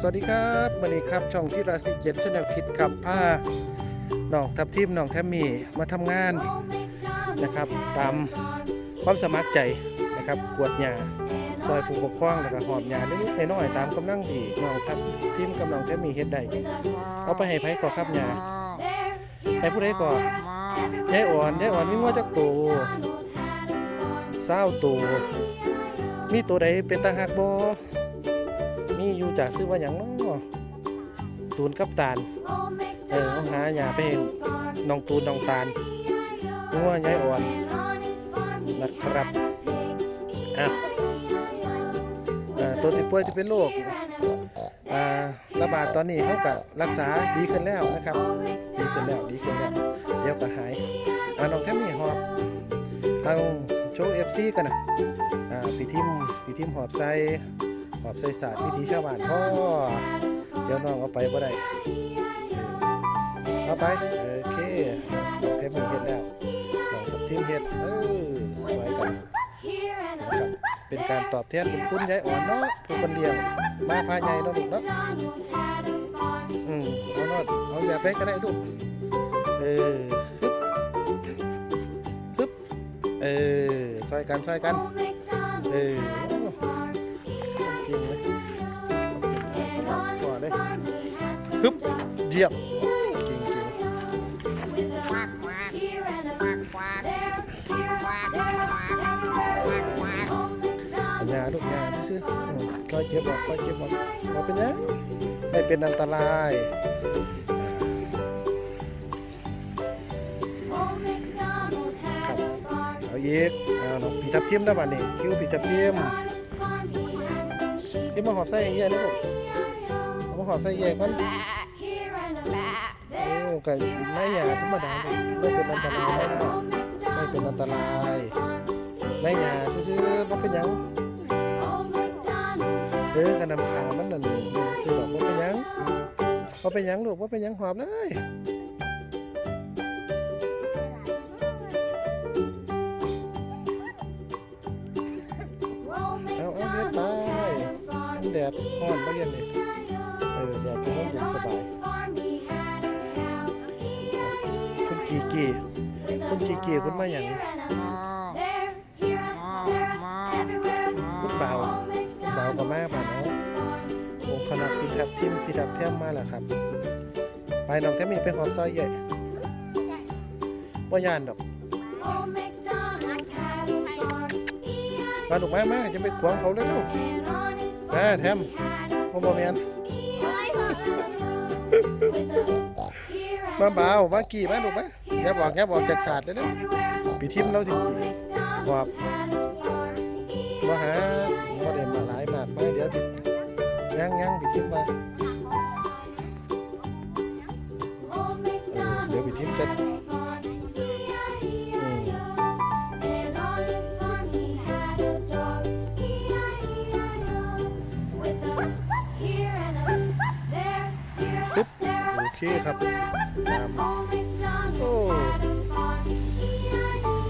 สวัสดีครับวันนี้ครับช่องที่ราศีเจ็ดชแนลคิดครับผ้าน้องทับทิมน้องแทมมี่มาทำงานนะครับ ตามความสมัครใจนะครับกวดหญ้าซอยผู้ปกครองแล้วก็หอบหญ้าเล็กๆน้อยๆตามกำลังที่น้องทับทิมกับน้องแทมมี่เฮ็ดได้เอาไปให้ไผก่อครับหญ้าให้ผู้ใดก่อยายอ่อนยายอ่อนมีงัวจักตัวเศร้าตัวมีตัวใดเป็นตาหักบ่ อยู่จากซื้อว่าอย่างน้อตูนกับตาล เออเอาหาหยาไปเองน้องตูนน้องตาลงัวยายอ่อนนะครับอะอ่าตัวที่ป่วยที่เป็นโรคอ่าระบาดตอนนี้เขาก็รักษาดีขึ้นแล้วนะครับ ดีขึ้นแล้วดีขึ้นแล้วเดี๋ยวก็หายอ่าน้องแทมมี่หอบเอาโชว์เอฟซีกันนะอ่าปีทิมปีทิมหอบใส่ หอบใส่ศาสตร์วิถีชาวบ้านพ่อเดี๋ยวน้องเอาไปบ่ได้เอาไปโอเคน้องเทมเฮ็ดแล้วน้องกับทีมเฮ็ดเออไว้กันนะครับเป็นการตอบแทนบุญคุณยายอ่อนเนาะผู้คนเลี้ยงมาพาใหญ่เนาะลูกเนาะอืมเอาเนาะเอาแบบไหนก็ได้ลูกเออฮึบฮึบเออช่วยกันช่วยกันเออ ฮึบเยี่ยมจริงจริงๆยาลูกยาซื้อๆอืมคอยเจ็บบอกคอยเจ็บบอกบอกเป็นยังไม่เป็นอันตรายเอาอีกเอาน้องปีทับเทียมได้ป่ะนี่คิ้วปีทับเทียมที่มาหอบใส่เยี่ยนี่ลูกเอามา หอบใส่เยี่ยมันโอ้ไก่ไม่หยาธรรมดาลูกไม่เป็นอันตรายนะไม่เป็นอันตรายไม่หยาซื้อๆบ่เป็นหยังเด้อกันนำพามันนั่นซื้อดอกบ่เป็นหยังบ่เป็นหยังลูกบ่เป็นหยังหอบเลยเอาเอาเฮ็ดไปมันแดดร้อนบ่เย็นนี่เออแดดเป็นลมเย็นสบายคุณกีกีคุณกีกีคุณมาหยังคุณเบาคุณเบากับแม่ป่าเนาะองค์คณะพิทับทิมพิทับเทียมมาแล้วครับ ไปน้องแทมมี่ไปหอมซอยใหญ่บ่ย่านดอกมาลูกมามาจะไปขวางเขาเลยลูกมาแทมพ่อบ่แม่ มาเบามากี่มาลูกมาอย่าบอกอย่าบอกจากศาสตร์เลยเด้อปีทิมเราสิบอบมาหาบ่ได้มาหลายมากมาเดี๋ยวดิยังยังปีทิมมาเดี๋ยวปีทิมจะอืมปึ๊บโอเคครับ ตามโอ้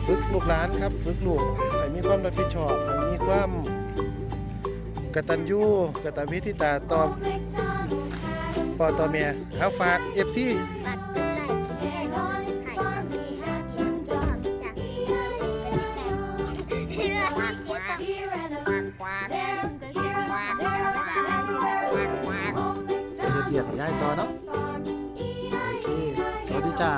ฝึกลูกหลานครับฝึกลูกให้มีความรับผิดชอบให้มีความกตัญญูกตเวทิตาต่อพ่อต่อแม่เอาฝาก FC ไปเฮ็ดเบียกให้ยายต่อเนาะโอเคส วัสดีจ้า